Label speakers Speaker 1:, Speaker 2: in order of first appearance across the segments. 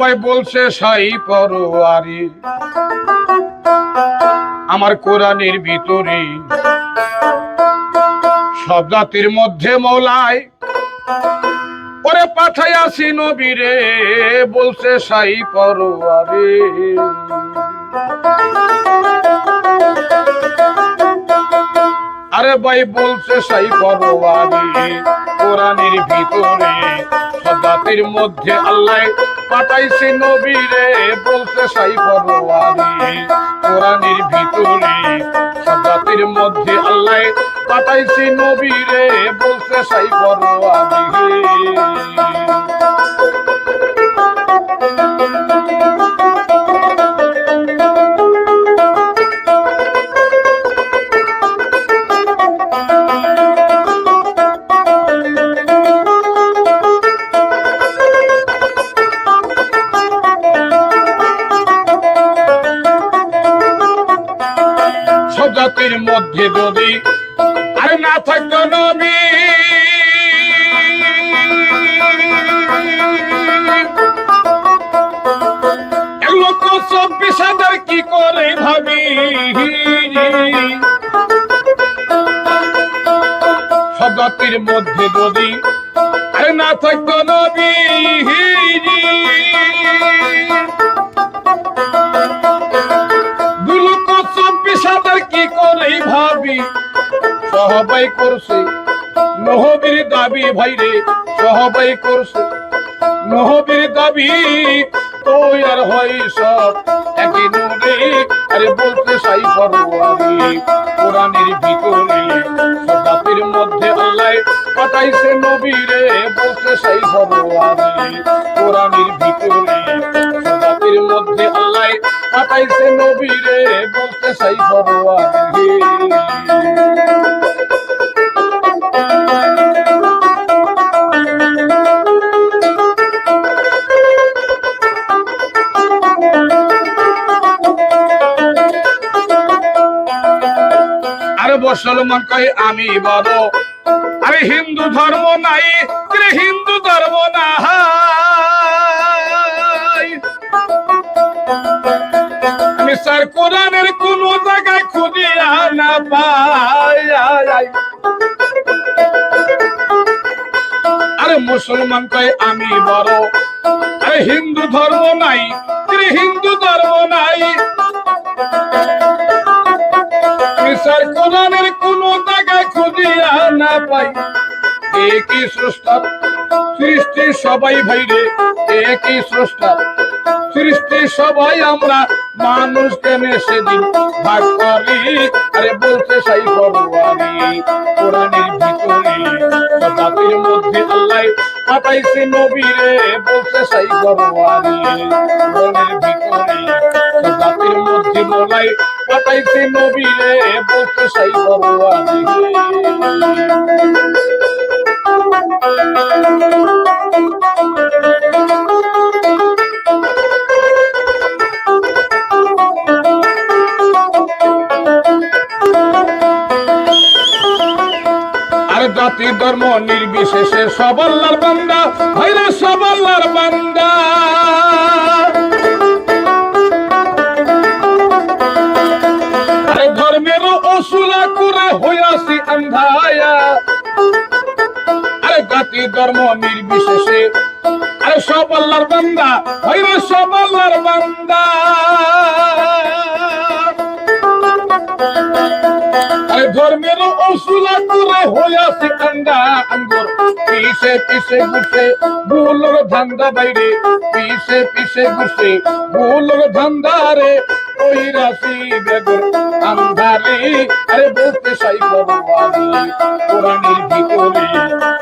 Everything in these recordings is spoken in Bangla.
Speaker 1: ভাই বলছে, সাই পরোয়ারি। আমার কোরআনের ভিতরে সব জাতির মধ্যে মৌলায় ওরে পাঠাইয়াছি নবীরে, বলছে, সাই পরোয়ারি। আরে ভাই বলছে সাই পরোয়ারি কোরআনের ভিতরে, সদাতির মধ্যে আল্লাহ পাঠাইছে নবীরে বলছে সাই পরোয়ারি কোরআনের ভিতরে, সদাতির মধ্যে আল্লাহ পাঠাইছে নবীরে বলছে সাই পরোয়ারি জাতির মধ্যে যদি আর না থাকতো নবী। কি সব জাতির মধ্যে যদি আর না থাকতো নবী সহবাই করছে। নহবীর দাবি ভাইরে, সহবাই করছে। নহবীর দাবি তো আর হয় সব। একই নুরে, আরে বলতে সাই পরোয়ারি। কোরআনের ভিতরে, সদাতের মধ্যে আল্লাহ পাঠাইছে নবীরে, বলতে সাই পরোয়ারি। কোরআনের ভিতরে, সদাতের মধ্যে আল্লাহ পাঠাইছে নবীরে, বলতে সাই পরোয়ারি। মুসলমান কয় আমি বড় আরে হিন্দু ধর্ম নাই হিন্দু ধর্ম নাই। আমি স্যার কোরআনের কোন জায়গায় খুঁজিয়া না পাই। আরে মুসলমান কয় আমি বড় আরে হিন্দু ধর্ম নাই হিন্দু ধর্ম নাই। বিচার কোরআনের কোন জায়গায় খুঁজিয়া না পাই। একই স্রষ্টা? সৃষ্টি সবাই ভাইরে একই স্রষ্টা? সৃষ্টি সবাই আমরা, মানুষ কেনে সেদিন ভাগ করি। আরে বলছে সাই পরোয়ারি কোরআনের ভিতরে। জাতির মধ্যে আল্লাহ পাঠাইছে নবীরে, বলছে সাই পরোয়ারি কোরআনের ভিতরে। জাতির মধ্যে মোলাই পাঠাইছে নবীরে আর জাতি ধর্ম নির্বিশেষে সব আল্লাহর বান্দা ভাইরে সব আল্লাহর বান্দা। আন্ধায়া আরে জাতি ধর্ম নির্বিশেষে। আরে সব আল্লাহর বান্দা ভাইরে সব আল্লাহর বান্দা। আরে ধর্মের অসুলা করে হইয়াছে ঠান্ডা আঙ্গুর। পিছে পিছে ঘুষে ভুলোর ধান্দা বাইরে। পিছে পিছে ঘুষে ভুলোর ধান্দা রে। ওই রাশি বেগর আন্ধারে। আরে বলতে সাই পরবারি কোরআনের ভিতরে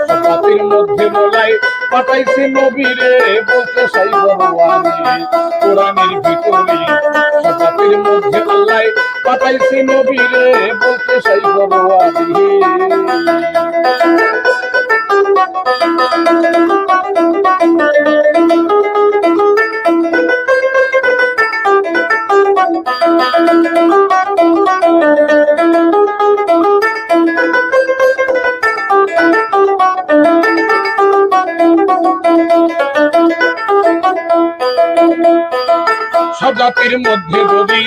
Speaker 1: সবাতির মধ্যে মোলাই পাঠাইছে নবীরে বলতে সাই পরবারি কোরআনের ভিতরে সবাতির মধ্যে আল্লাহ পাঠাইছি নবীরে বলতে চাই বড়ি সজাতির মধ্যে যদি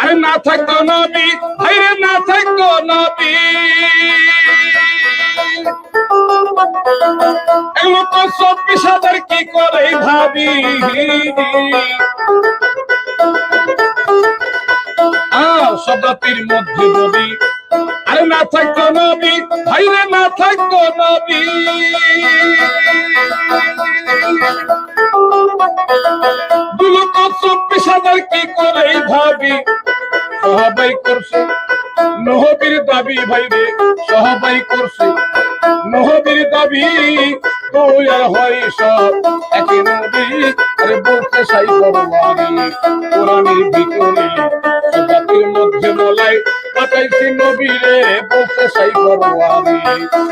Speaker 1: আরে না থাকতো নবী ভাইরে না থাকতো নবী। এগুলো চব্বিশ হাজার কি করে ভাবি? স্বজাতির মধ্যে আরে না থাকতো নবী না থাকতো নবী। চব্বিশ হাজার কি করে ভাবি? সবাই করছে। নহবীর দাবি ভাইরে সবাই করছে। নহবীর দাবি তুই আর হয় সব। একই নবী, আরে বলতে পরবারি কোরআনের ভিতরে মধ্যে বলাই পাঠাইছি নবীরে বলতে সাই আমি।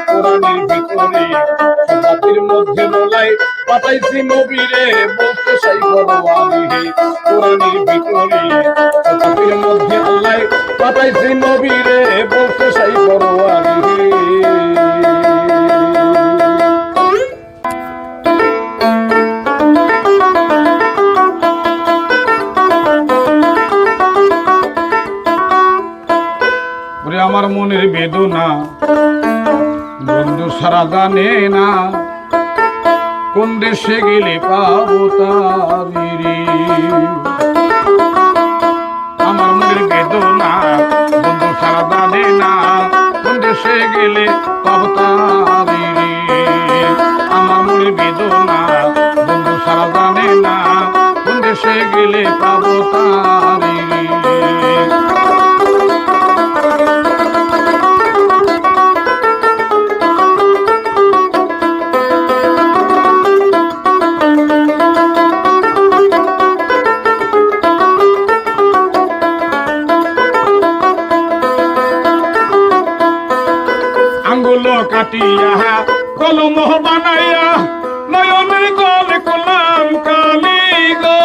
Speaker 1: কোরআনের ভিতরে, জাতির মধ্যে বলাই পাঠাইছি নবীরে বলতে সাই আমি। কোরআনের ভিতরে, জাতির মধ্যে আল্লাহ পাঠাইছি সারা জানে না। কোন দেশে গেলে পাবো তারি আমার মনের বেদনা, বন্ধু জানে না। কোন দেশে গেলে পাবো তারি আমার মনের বেদনা, বন্ধু, সারা জানে না। কোন দেশে গেলে পাবো কাটিয়া কলম বানাইয়া নয়নের গলে কলাম কালি গো।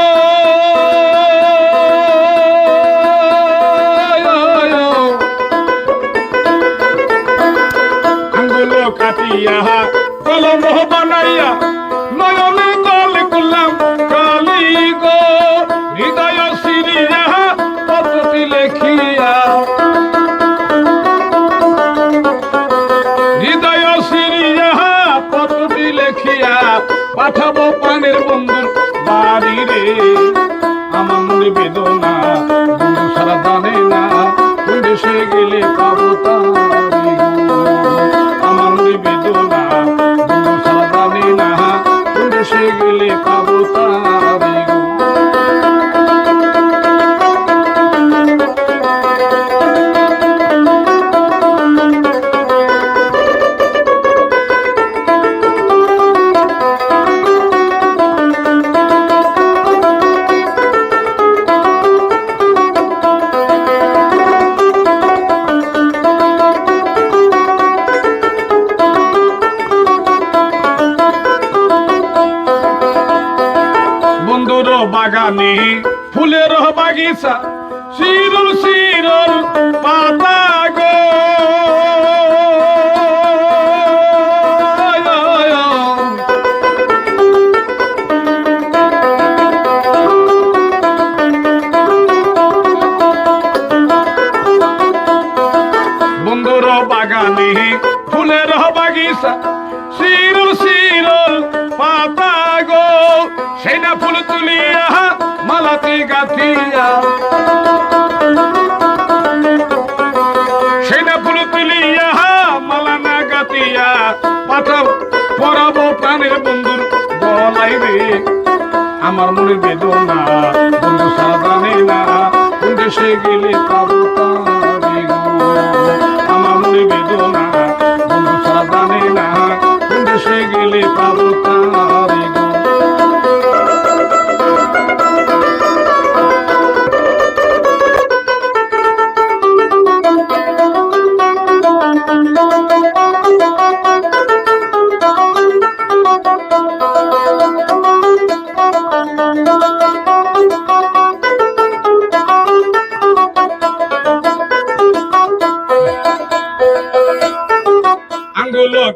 Speaker 1: আঙ্গুল কাটিয়া কলম বানাইয়া আমার মনে বাগানে ফুলের বাগিচা শিরুল শিরুল পাতা গো। বন্ধুর বাগানে ফুলের বাগিচা না ফুল তুলিয়া মালাতে গাথিয়া। সেই ফুল পাঠাও প্রাণের বন্ধুর আমার মনের বেদনা, বন্ধু সারা জানে না। দেশে গেলে পাবো আমার মনে বেদনা, বন্ধু সারা জানে না। দেশে গেলে পাবো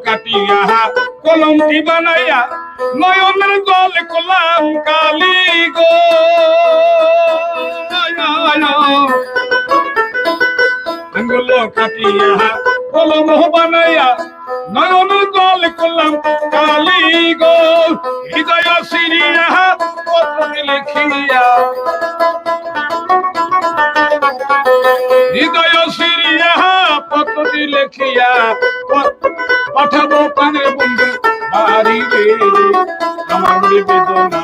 Speaker 1: কাটিয়া কলমটি বানাইয়া নয়নের জল কলাম কালি গো। আঙ্গুল কাটিয়া কলম বানাইয়া নয়ন জল কলাম কালি গো। হৃদয় সিরিয়া পত্র লিখিয়া হৃদয় সিরিয়া পত্রটি লেখিয়া প- পাঠাবো প্রাণের বন্ধু বাড়ি রে আমার বেদনা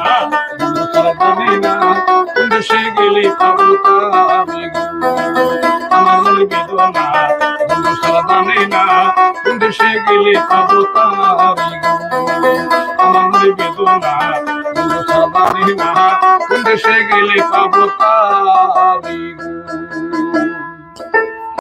Speaker 1: জানে না সে গেলে পাবো আমার বেদনা জানে গেলে পাবো আমার গেলে পাবো তারে